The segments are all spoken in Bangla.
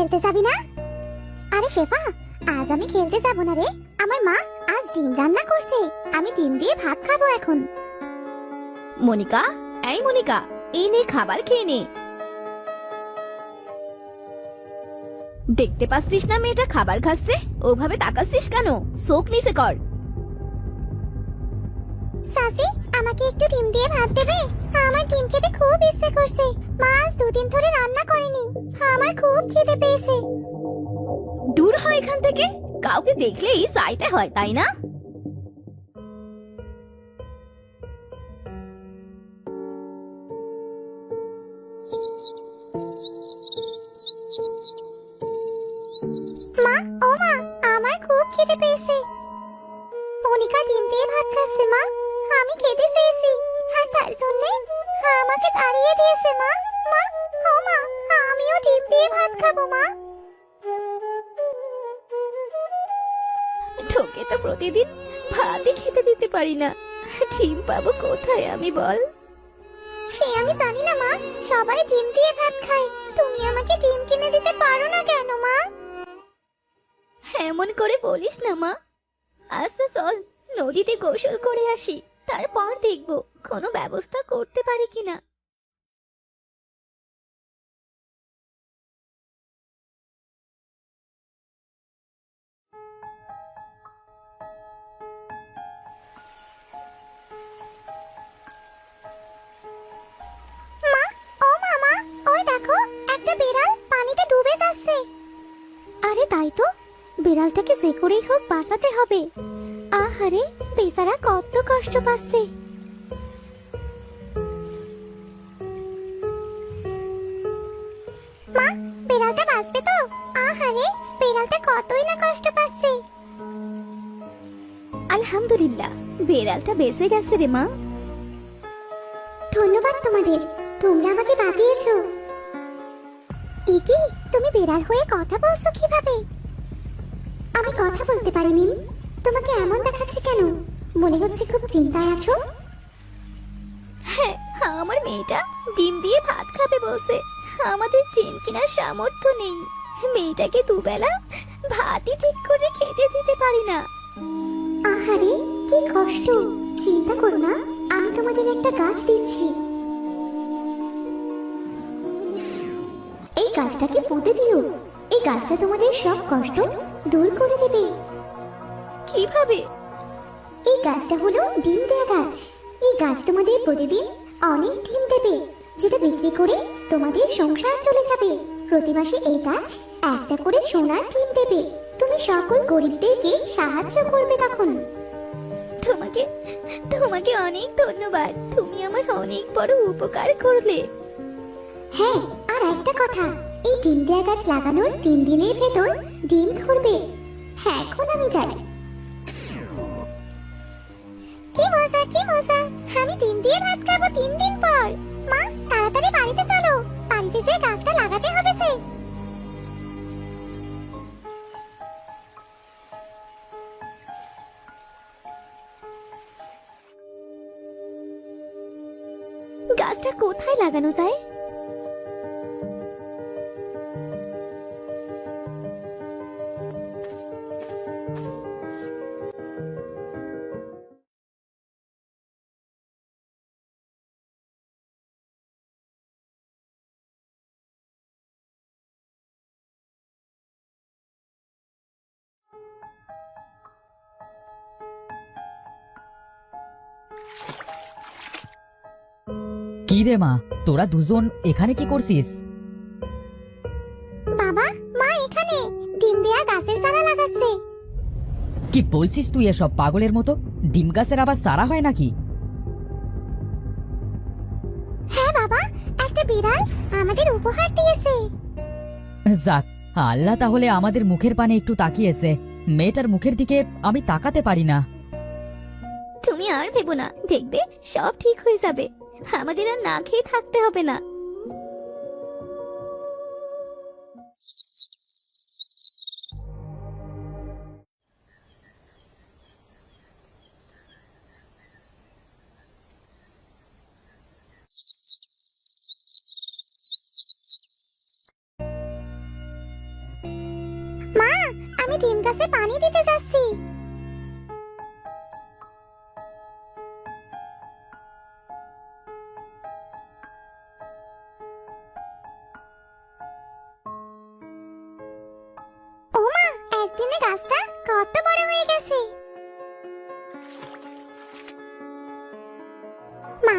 খেলতে যাবি না? আরে শেফা আজ আমি খেলতে যাব না রে। আমার মা আজ ডিম রান্না করছে। আমি ডিম দিয়ে ভাত খাব এখন। মনিকা এই মনিকা এই নে খাবার খেয়ে নে। দেখতে পাচ্ছিস না মেয়েটা খাবার খাচ্ছে? ওভাবে তাকাচ্ছিস কেন? চোখ নিচে কর। সাসি আমাকে একটু ডিম দিয়ে ভাত দেবে? আমার ডিম খেতে খুব ইচ্ছে করছে। মাছ দুদিন ধরে রান্না করেনি। আমার খুব খেতে পেয়েছে। দূর হয় এখান থেকে। কাউকে দেখলেই চাইতে হয় তাই না? মা ও মা আমার খুব খিদে পেয়েছে। মনিকা ডিম দিয়ে ভাত খাচ্ছে মা। আমি খেতে চেয়েছি। তার জন্য? আমাকে তাড়িয়ে দিয়েছে, মা। মা ও মা আমিও ডিম দিয়ে ভাত খাব, মা। তোকে তো প্রতিদিন ভাতই খেতে দিতে পারি না। ডিম পাবো কোথায় আমি, বল? সে আমি জানি না, মা। সবাই ডিম দিয়ে ভাত খায়। তুমি আমাকে ডিম কিনে দিতে পারো না কেন, মা? এমন করে বলিস না, মা। আচ্ছা চল, নদীতে গোসল করে আসি। তারপর দেখব, কোনো ব্যবস্থা করতে পারি কিনা। তাই তো, বিড়ালটাকে যে করেই হোক বাঁচাতে হবে। আহারে, বেচারা কত কষ্ট পাচ্ছে। মা, বিড়ালটা বাঁচবে তো? আহারে, বিড়ালটা কতই না কষ্ট পাচ্ছে। আলহামদুলিল্লাহ, বেড়ালটা বেঁচে গেছে রে মা। ধন্যবাদ তোমাদের, তোমরা আমাকে বাঁচিয়েছো। ইকি তুমি বিড়াল হয়ে কথা বলছো কীভাবে? আমি কথা বলতে পারি মিম তোমাকে এমন দেখাচ্ছে কেন? মনে হচ্ছে খুব চিন্তায় আছো? হ্যাঁ আমার মেয়েটা ডিম দিয়ে ভাত খাবে বলছে। আমাদের ডিম কেনার সামর্থ্য নেই। মেয়েটাকে দুবেলা ভাতই ঠিক করে খেতে দিতে পারি না। আহারে কি কষ্ট। চিন্তা করো না আমি তোমাদের একটা গাছ দিচ্ছি। এই গাছটাকে পুঁতে দিও। এই গাছটা তোমাদের সব কষ্ট দূর করে দেবে। কীভাবে? এই গাছটা হলো ডিম দেয়া গাছ। এই গাছ তোমাদের প্রতিদিন অনেক ডিম দেবে যেটা বিক্রি করে তোমাদের সংসার চলে যাবে। প্রতি মাসে এই গাছ একটা করে সোনার ডিম দেবে। তুমি সকল গরিবদেরকে সাহায্য করবে তখন। তোমাকে তোমাকে অনেক ধন্যবাদ। তুমি আমার অনেক বড় উপকার করলে। হ্যাঁ আর একটা কথা। এই ডিম দেয়া গাছ লাগানোর তিন দিনের ভেতর ডিম ধরবে। হ্যাঁ এখন আমি যাই মজা, কি মজা। আমি ডিম দিয়ে ভাত খাব তিন দিন পর। মা, তাড়াতাড়ি বাড়িতে চলো। বাড়িতে যেয়ে গাছটা লাগাতে হবে সে গাছটা কোথায় লাগানো যায়? কি রে মা? তোরা দুজন এখানে কি করছিস? বাবা মা এখানে। ডিম দেয়া গাছের চারা লাগাচ্ছে। কি বলছিস তুই এসব পাগলের মতো? ডিম গাছের আবার সারা হয় নাকি? হ্যাঁ বাবা একটা বিড়াল আমাদের উপহার দিয়েছে। যাক আল্লাহ তাহলে আমাদের মুখের পানে একটু তাকিয়েছে। মেয়েটার মুখের দিকে আমি তাকাতে পারি না। তুমি আর ভেবো না দেখবে সব ঠিক হয়ে যাবে। আমাদের আর না খেয়ে থাকতে হবে না। আমি ডিম গাছে পানি দিতে যাচ্ছি।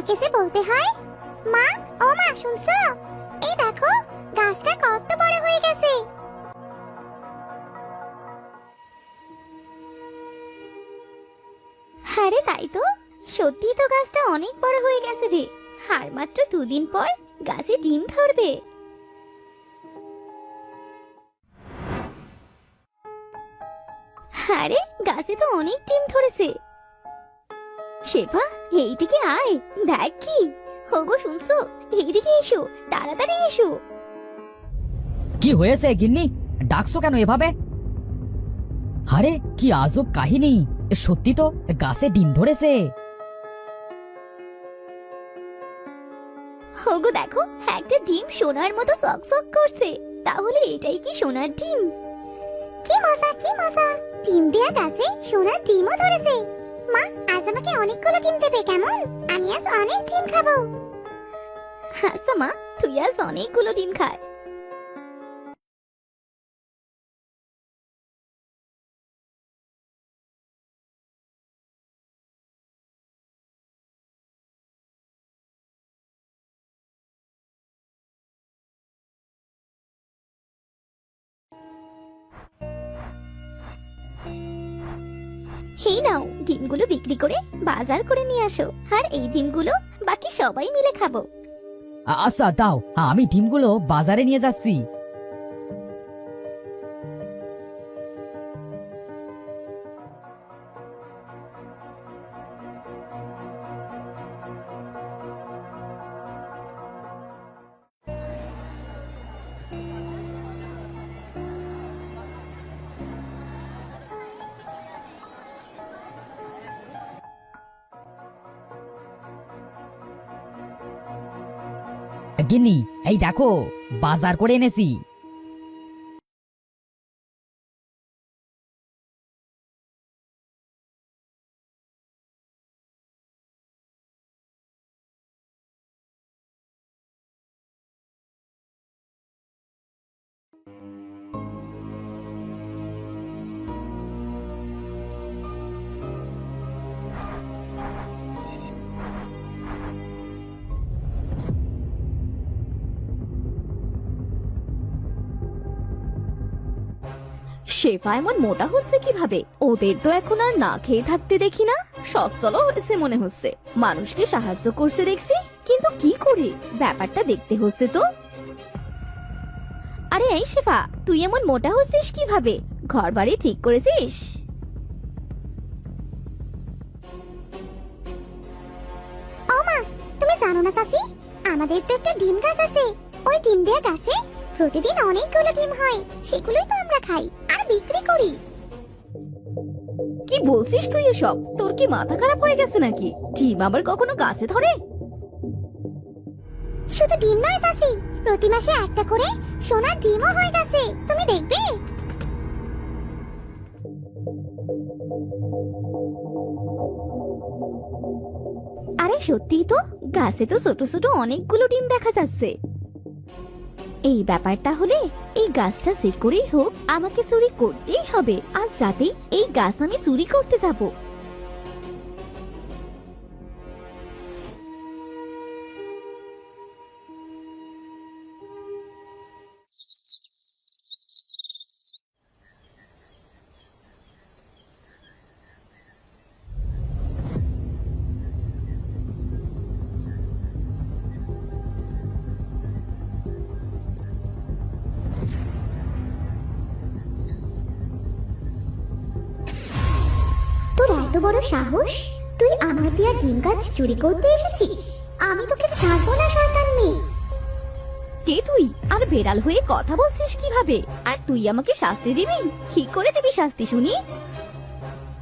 মাকে যে বলতে হয়, মা, ও মা, শুনছো? এই দেখো, গাছটা কত বড় হয়ে গেছে। আরে তাই তো, সত্যি তো গাছটা অনেক বড় হয়ে গেছে রে আর মাত্র দুদিন পর গাছে ডিম ধরবে। আরে, গাছে তো অনেক ডিম ধরেছে। শেফা এইদিকে আয়। দেখ কি। ওগো শুনছো? এইদিকে এসো তাড়াতাড়ি এসো। কি হয়েছে গিন্নি? ডাকছো কেন এভাবে? আরে কি আজব কাহিনী। সত্যি তো গাছে ডিম ধরেছে। ওগো দেখো একটা ডিম সোনার মতো চকচক করছে। তাহলে এটাই কি সোনার ডিম? কি মজা কি মজা। ডিম দেয়া গাছে সোনার ডিমও ধরেছে। মা আজ আমাকে অনেকগুলো ডিম দেবে, কেমন? আমি আজ অনেক ডিম খাব। হাসমা তুই আজ অনেকগুলো ডিম খাস। নাও, ডিমগুলো বিক্রি করে বাজার করে নিয়ে আসো। আর এই ডিমগুলো বাকি সবাই মিলে খাব। আচ্ছা দাও। আমি ডিমগুলো বাজারে নিয়ে যাচ্ছি। গিন্নি এই দেখো বাজার করে এনেছি। শেফা এমন মোটা হচ্ছে কীভাবে? ওদের তো এখন আর না খেয়ে থাকতে দেখি না। সচ্ছল হয়েছে মনে হচ্ছে। মানুষকে সাহায্য করছে দেখছি, কিন্তু কি করে? ব্যাপারটা দেখতে হচ্ছে তো। আরে, এই শেফা, তুই এমন মোটা হচ্ছিস কীভাবে? ঘর বাড়ি ঠিক করেছিস? ও মা, তুমি জানো না চাচি? আমাদের তো একটা ডিম গাছ আছে। ওই ডিম দেয়া গাছে প্রতিদিন অনেকগুলো ডিম হয়। সেগুলোই তো আমরা খাই। আর বিক্রি করি। কি বলছিস তুই এসব? তোর কি মাথা খারাপ হয়ে গেছে নাকি? ডিম আবার কখনো গাছে ধরে? শুধু ডিম নয় চাচি। প্রতি মাসে একটা করে সোনার ডিমও হয়ে গেছে। তুমি দেখবে। আরে সত্যিই তো গাছে তো ছোট ছোট অনেকগুলো ডিম দেখা যাচ্ছে। এই ব্যাপারটা হলে এই গাছটা যে করেই হোক, আমাকে চুরি করতেই হবে। আজ রাতে এই গাছ আমি চুরি করতে যাব। বড় সাহস? তুই আমার দেয়া ডিম গাছ চুরি করতে এসেছিস আমি তোকে ছাড়বো না শয়তান মেয়ে। কে তুই? আর বেড়াল হয়ে কথা বলছিস কীভাবে? আর তুই আমাকে শাস্তি দিবি? কি করে দিবি শাস্তি শুনি?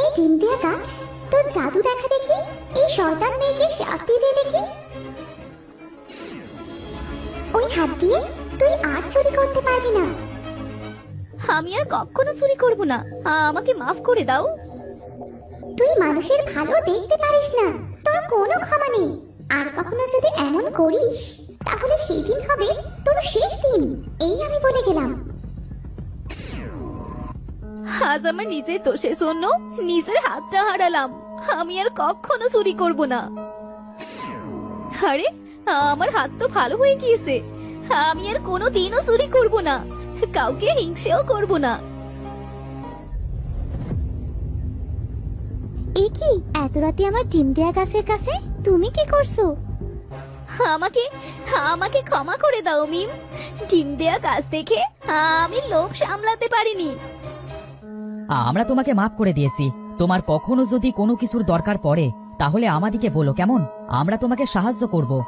এই ডিম দেয়া গাছ তোর জাদু দেখা দেখি? এই শয়তান মেয়েকে শাস্তি দিয়ে দেখি? ওই হাত দিয়ে তুই আর চুরি করতে পারবি না। আমি আর কখনো চুরি করব না। আমাকে মাফ করে দাও। মানুষের ভালো দেখতে পারিস না, তোর কোনো ক্ষমা নেই। আর কখনো যদি এমন করিস, তাহলে সেই দিন হবে তোর শেষ দিন। এই আমি বলে গেলাম। আজ আমার নিজের দোষের জন্য নিজের হাতটা হারালাম। আমি আর কখনো চুরি করব না। আরে, আমার হাত তো ভালো হয়ে গিয়েছে। আমি আর কোনো দিনও চুরি করব না। কাউকে হিংসেও করব না। এ কি? এত রাতে আমার ডিম দেয়া গাছের কাছে? তুমি কি করছ? আমাকে আমাকে ক্ষমা করে দাও, মিম। ডিম দেয়া গাছ দেখে আমি লোভ সামলাতে পারিনি। আমরা তোমাকে মাফ করে দিয়েছি। তোমার কখনো যদি কোনো কিছুর দরকার পড়ে, তাহলে আমাদিকে বলো, কেমন? আমরা তোমাকে সাহায্য করব।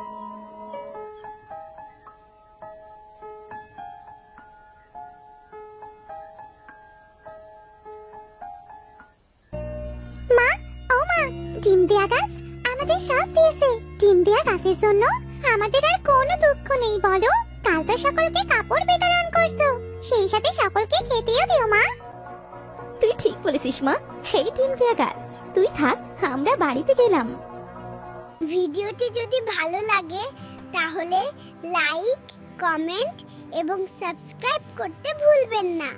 আমাদের আর কোনো দুঃখ নেই বলো। কাল তো সকলকে কাপড় বিতরণ করছ। সেই সাথে সকলকে খেতেও দিও মা। তুই ঠিক বলেছিস মা। হেই দেয়া গাছ তুই থাক আমরা বাড়িতে গেলাম। ভিডিওটি যদি ভালো লাগে তাহলে লাইক কমেন্ট এবং সাবস্ক্রাইব করতে ভুলবেন না।